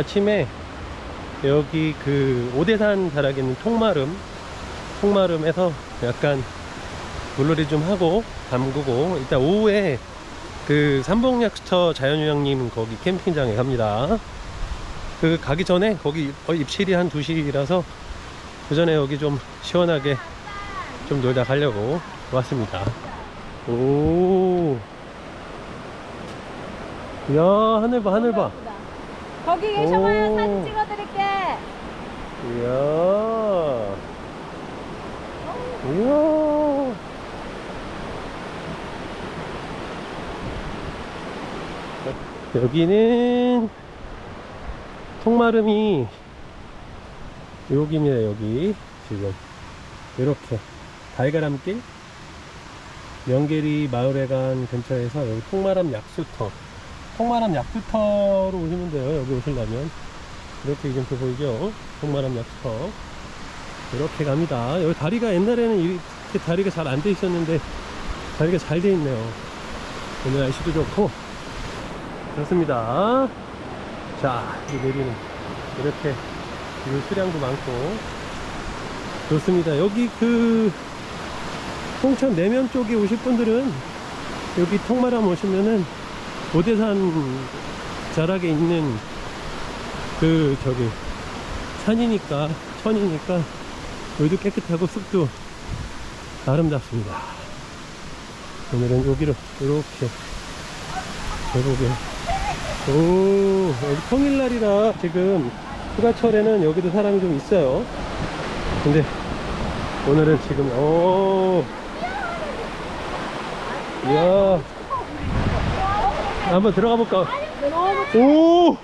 아침에 여기 그 오대산 자락에 있는 통마름 통마름에서 약간 물놀이 좀 하고 담그고 이따 오후에 그 삼봉약수터 자연휴양림 거기 캠핑장에 갑니다. 그 가기 전에 거기 어, 입실이 한 2시라서 그 전에 여기 좀 시원하게 좀 놀다 가려고 왔습니다. 오. 이야 하늘 봐 하늘 봐 거기 계셔봐요. 오. 사진 찍어드릴게. 이야 이야 여기는 통마름이 여기입니다 여기 지금 이렇게 달가람길 명계리 마을회관 근처에서 여기 통마람 약수터 통마람 약수터로 오시면 돼요 여기 오시려면. 이렇게 이름표 보이죠? 통마람 약수터. 이렇게 갑니다. 여기 다리가 옛날에는 이렇게 다리가 잘 안 돼 있었는데 다리가 잘 돼 있네요. 오늘 날씨도 좋고. 그렇습니다. 자이 내리는. 이렇게 물 수량도 많고. 좋습니다. 여기 그 홍천 내면 쪽에 오실 분들은 여기 통마람 오시면은 오대산 자락에 있는 그 저기 산이니까 천이니까 물도 깨끗하고 숲도 아름답습니다. 오늘은 여기로 이렇게 계곡에 오 여기 평일날이라 지금 휴가철에는 여기도 사람이 좀 있어요. 근데 오늘은 지금 오 이야 한번 들어가 볼까? 오! 오!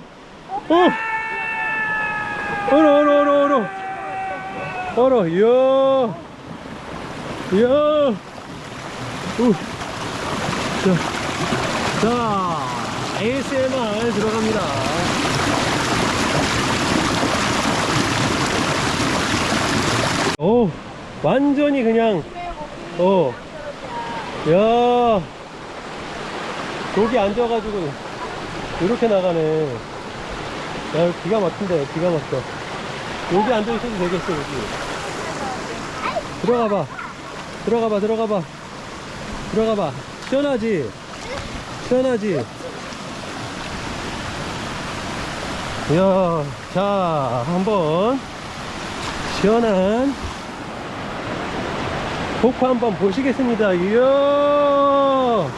얼어 얼어 얼어 얼어 얼어 이야 이야 우. 자, 자 ASMR 들어갑니다. 오 완전히 그냥 어. 야, 여기 앉아가지고 이렇게 나가네. 야, 기가 막힌다, 기가 막혀. 여기 앉아있어도 되겠어, 여기. 들어가봐. 들어가봐, 들어가봐. 들어가봐. 시원하지? 시원하지? 이야, 자, 한번 시원한 폭포 한번 보시겠습니다. 이야,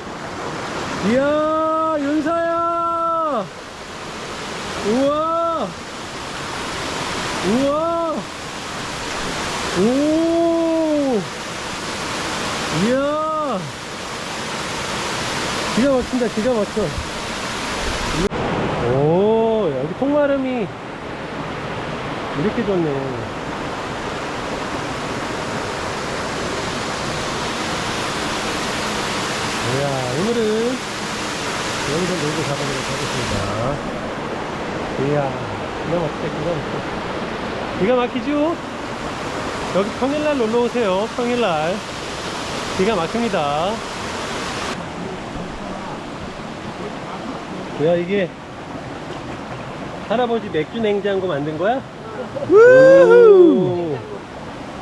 이야, 윤사야, 우와, 우와, 오, 이야, 기가 막힌다, 기가 막혀. 오, 여기 통마름이 이렇게 좋네. 이야, 오늘은 여기서 놀고 가보도록 하겠습니다. 이야, 기가 막히다, 기가 막혀. 기가 막히죠? 여기 평일날 놀러 오세요, 평일날. 기가 막힙니다. 야, 이게 할아버지 맥주 냉장고 만든 거야? 오,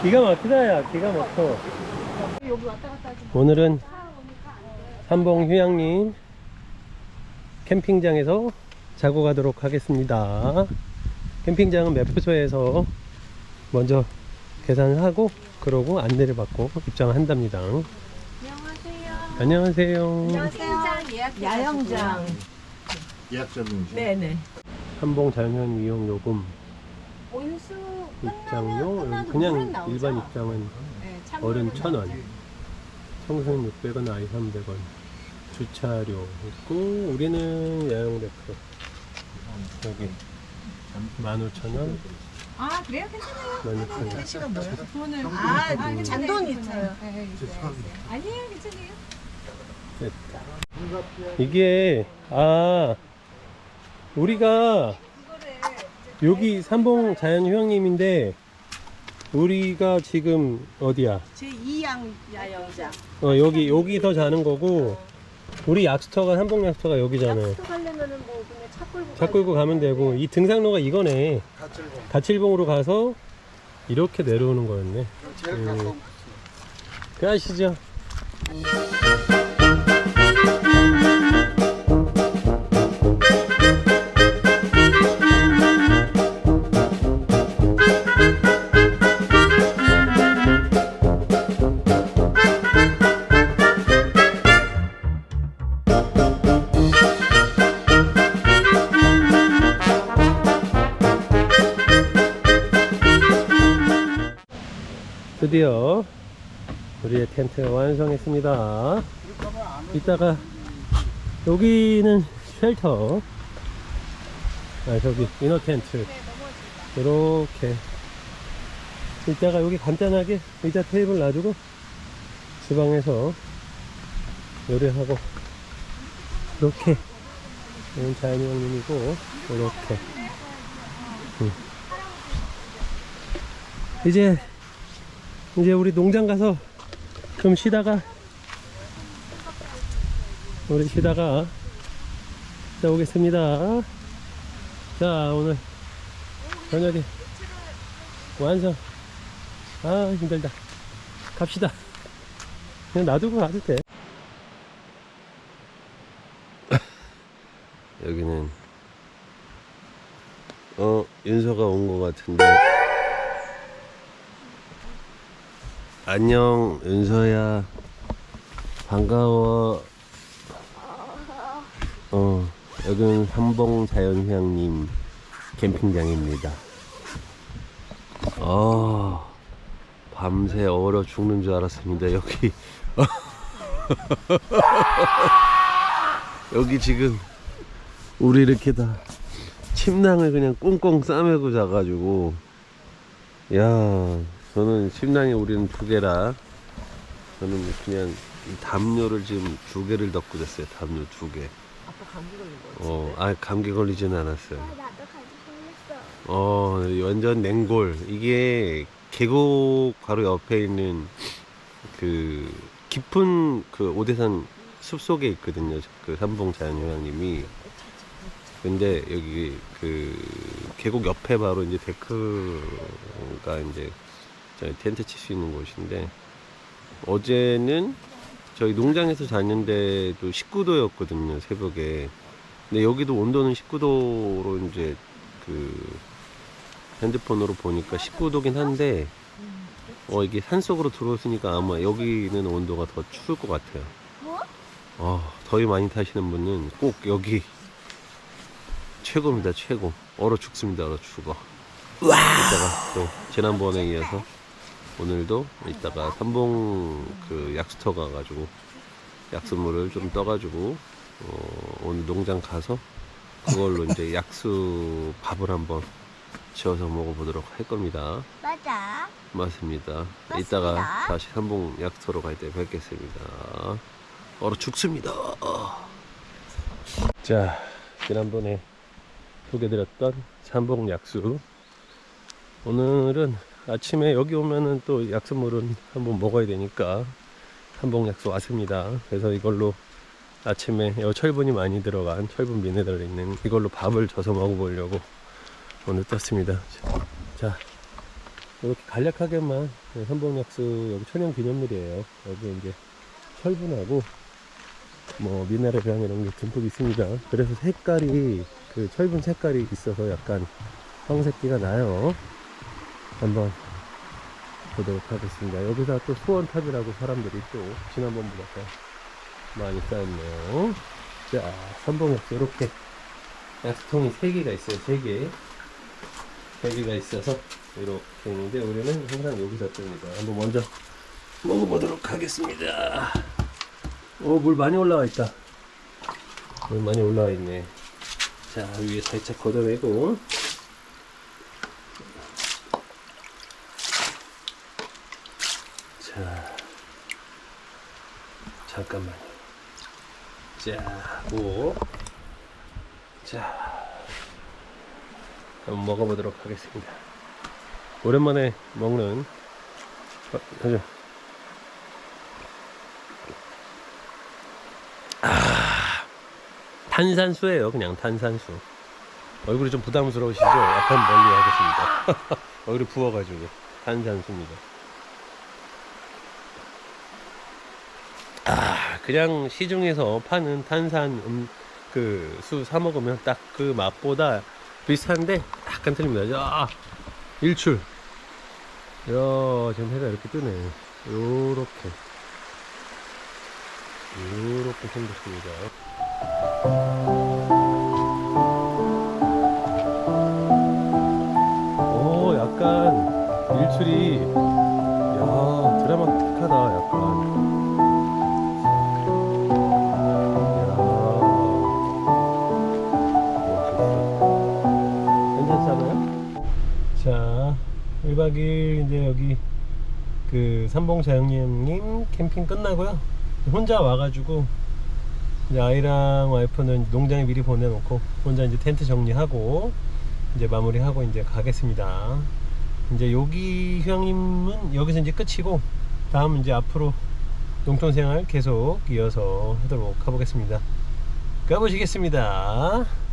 기가 막히다, 야, 기가 막혀. 오늘은 삼봉 휴양림 캠핑장에서 자고 가도록 하겠습니다. 캠핑장은 매표소에서 먼저 계산을 하고 그러고 안내를 받고 입장을 한답니다. 안녕하세요. 캠핑장 예약. 야영장. 예약자분이시 네네. 삼봉 자연휴양 이용 요금 온수 입장료 끝나면 그냥 물은 나오죠? 일반 입장은 네, 찬물은 어른 나오죠. 1000원 청소년 600원 아이 300원 주차료 있고 우리는 야영 레크 여기 15,000원 아 그래요? 괜찮아요. 16,000원 돈을 아, 이거 잔돈 있어요. 네, 있어요. 아니에요, 괜찮아요. 됐다. 이게 아 우리가 여기 삼봉 자연휴양림인데 우리가 지금 어디야? 제 2양 야영장. 어 여기 여기서 자는 거고 우리 약수터가 삼봉 약수터가 여기잖아. 약수 가려면은 뭐 그냥 차 끌고 차 끌고 가면 되고 이 등산로가 이거네 가칠봉으로 가서 이렇게 내려오는 거였네 제일 음. 가까운 그 아시죠? 드디어 우리의 텐트가 완성했습니다. 이따가 여기는 쉘터, 아 저기 이너 텐트. 이렇게. 이따가 여기 간단하게 의자 테이블 놔두고 주방에서 요리하고 이렇게. 이건 자연이 형님이고 이렇게. 음. 이제 이제 우리 농장 가서 좀 쉬다가 우리 쉬다가 자 오겠습니다. 자 오늘 저녁에 완성. 아 힘들다. 갑시다. 그냥 놔두고 가도 돼. 여기는 어 윤서가 온 것 같은데. 안녕 윤서야. 반가워. 어 여기는 삼봉 자연휴양림 캠핑장입니다. 어 밤새 얼어 죽는 줄 알았습니다 여기. 여기 지금 우리 이렇게 다 침낭을 그냥 꽁꽁 싸매고 자가지고 야 저는 침낭에 우리는 두 개라 저는 그냥 이 담요를 지금 두 개를 덮고 잤어요. 담요 두 개. 아빠 감기 걸린 거 어, 아 감기 걸리지는 않았어요. 나도 가지 걸렸어. 어 완전 냉골. 이게 계곡 바로 옆에 있는 그 깊은 그 오대산 숲 속에 있거든요. 그 삼봉 자연휴양림이. 근데 여기 그 계곡 옆에 바로 이제 데크가 이제 저희 텐트 칠 수 있는 곳인데 어제는 저희 농장에서 잤는데도 19도였거든요 새벽에 근데 여기도 온도는 19도로 이제 그 핸드폰으로 보니까 19도긴 한데 어 이게 산속으로 들어왔으니까 아마 여기는 온도가 더 추울 것 같아요. 뭐? 어 더위 많이 타시는 분은 꼭 여기 최고입니다 최고 얼어 죽습니다 얼어 죽어. 이따가 또 지난번에 이어서 오늘도 이따가 삼봉 그 약수터 가가지고 약수물을 좀 떠가지고 어, 오늘 농장 가서 그걸로 이제 약수 밥을 한번 지어서 먹어보도록 할 겁니다. 맞아. 맞습니다. 맞습니다. 이따가 다시 삼봉 약수터로 갈 때 뵙겠습니다. 얼어 죽습니다. 자, 지난번에 소개드렸던 삼봉 약수. 오늘은 아침에 여기 오면은 또 약수물은 한번 먹어야 되니까 삼봉 약수 왔습니다. 그래서 이걸로 아침에 여 철분이 많이 들어간 철분 미네랄 있는 이걸로 밥을 져서 먹어보려고 오늘 떴습니다. 자, 이렇게 간략하게만 삼봉약수 여기 천연 기념물이에요. 여기 이제 철분하고 뭐 미네랄이랑 이런 게 듬뿍 있습니다. 그래서 색깔이 그 철분 색깔이 있어서 약간 황색기가 나요. 한번 보도록 하겠습니다. 여기다 또 수원탑이라고 사람들이 또 지난번보다 더 많이 쌓였네요. 자, 삼봉약수 이렇게 약수통이 3개가 있어요. 3개. 3개가 있어서 이렇게 있는데 우리는 항상 여기서 뜹니다. 한번 먼저 먹어보도록 하겠습니다. 오, 물 많이 올라와 있다. 물 많이 올라와 있네. 자, 위에 살짝 걷어내고. 자, 잠깐만요. 자, 오. 자, 한번 먹어보도록 하겠습니다. 오랜만에 먹는 어, 하죠. 아 탄산수예요, 그냥 탄산수. 얼굴이 좀 부담스러우시죠? 약간 멀리 하겠습니다. 얼굴이 부어가지고 탄산수입니다. 그냥 시중에서 파는 탄산 음, 그수 사 먹으면 딱 그 맛보다 비슷한데 약간 틀립니다. 야, 일출. 야, 지금 해가 이렇게 뜨네. 요렇게. 요렇게 생겼습니다. 오, 약간 일출이 야 드라마틱하다 약간. 1박 2일 이제 여기 그 삼봉자영님 캠핑 끝나고요. 혼자 와가지고 이제 아이랑 와이프는 농장에 미리 보내놓고 혼자 이제 텐트 정리하고 이제 마무리하고 이제 가겠습니다. 이제 여기 휴양림은 여기서 이제 끝이고 다음 이제 앞으로 농촌 생활 계속 이어서 하도록 가보겠습니다. 가보시겠습니다.